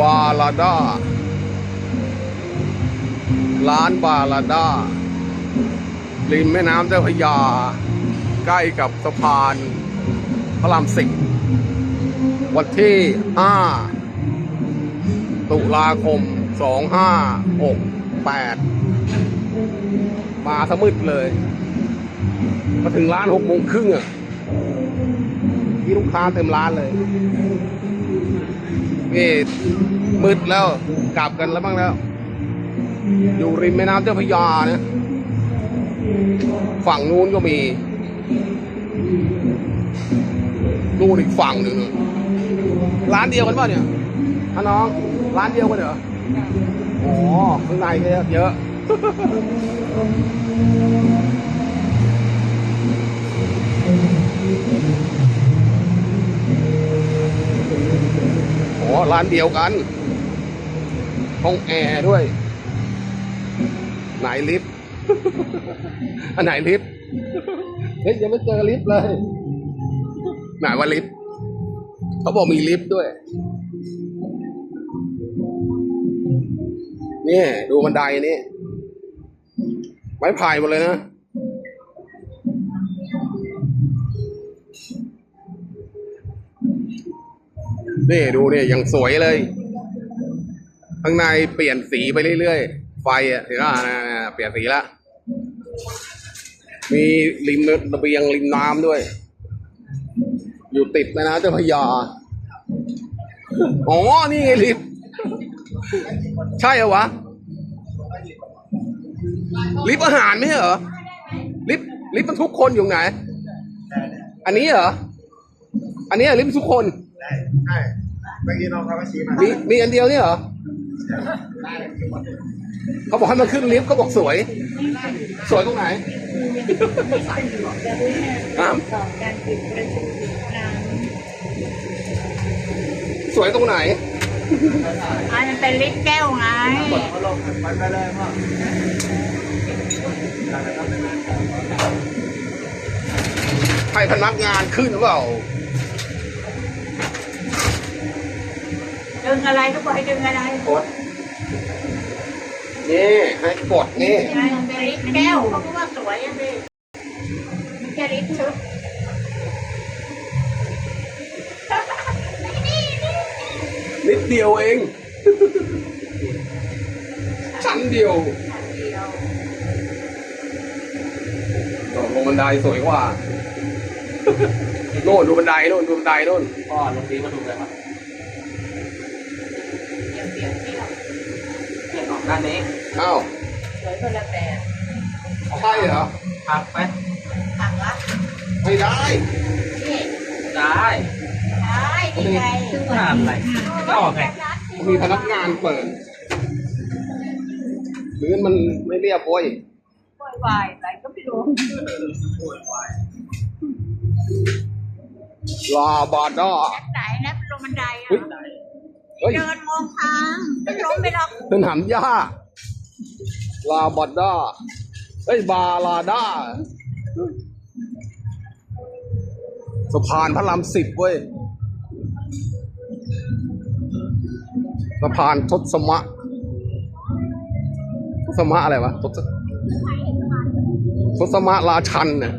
บาลาดาร้านบาลาดาริมแม่น้ำเจ้าพระยา ใกล้กับสะพานพระรามสิบวันที่ 5 ตุลาคม 2568 มาสมืดเลย มาถึงร้านหกโมงครึ่งอะมีลูกค้าเต็มร้านเลย นี่มืดแล้วกลับกันแล้วบ้างแล้ว อยู่ริมแม่น้ำเจ้าพระยาเนี่ยฝั่งนู้นก็มีนู่นอีกฝั่งหนึ่งร้านเดียวกันป่ะเนี่ยฮะน้องร้านเดียวกันเหรออ๋อข้างในเยอะ ร้านเดียวกัน ห้องแอร์ด้วย ไหนลิฟต์ อันไหนลิฟต์ เฮ้ยยังไม่เจอลิฟต์เลย ไหนว่าลิฟต์ เขาบอกมีลิฟต์ด้วย นี่ ดูบันไดนี่ไม้ไผ่หมดเลยนะ นี่ดูเนี่ยยังสวยเลย ข้างในเปลี่ยนสีไปเรื่อยๆ ไฟอะเห็นป่ะนะเปลี่ยนสีละ มีริมระเบียงริมน้ำด้วย อยู่ติดแม่น้ำเจ้าพระยา อ๋อ นี่ไงลิฟใช่เหรอวะ ลิฟอาหารไม่เหรอ ลิฟลิฟบรรทุกคนอยู่ไหน อันนี้เหรอ อันนี้รอลิฟต์บทุกคน ใช่เมื่อกี้น้องเขาก็ชี้มามีมีอันเดียวนี่เหรอเขาบอกให้มันขึ้นลิฟต์เขาบอกสวย สวยตรงไหนอะของการปิดประชุมอีกครั้งสวยตรงไหน อันนั้นเป็นลิฟต์แก้วไง เขาลงไปไปเลยพ่อให้พนักงานขึ้นหรือเปล่า งอะไรก็บอกให้ดึงอะไรกดนี่ให้กดนี่มันเป็นลิฟต์แก้วเขาก็ว่าสวยอะสิไม่ใช่ลิฟต์ชุดนิดเดียวเอง ชั้นเดียวอันเดียวลงบันไดสวยกว่าโน่นดูบันไดโน่นดูบันไดโน่นพ่อลงดีมาดูเลยครับ เปลี่ยนเปลี่ยนออกด้านนี้อ้าวสวยคนละแบบใช่เหรอพักไหมถังละไม่ได้นี่ได้ได้นี่ไงขนาดไหนจะออกไงมีพนักงานเปิดพื้นมันไม่เรียบโว้ยโวยวายอะไรก็ไม่รู้ลาบาด้าไหนนะลงบันไดอะ เฮ้ยเฮ้ยเดินมองทางไม่ล้มไปหรอกเดินหามย่าลาบาด้าเอ้ยบาลาด้าสะพานพระรามสิบเว้ยสะพานทศมะทศมะอะไรวะทศทศมะราชันเนี่ย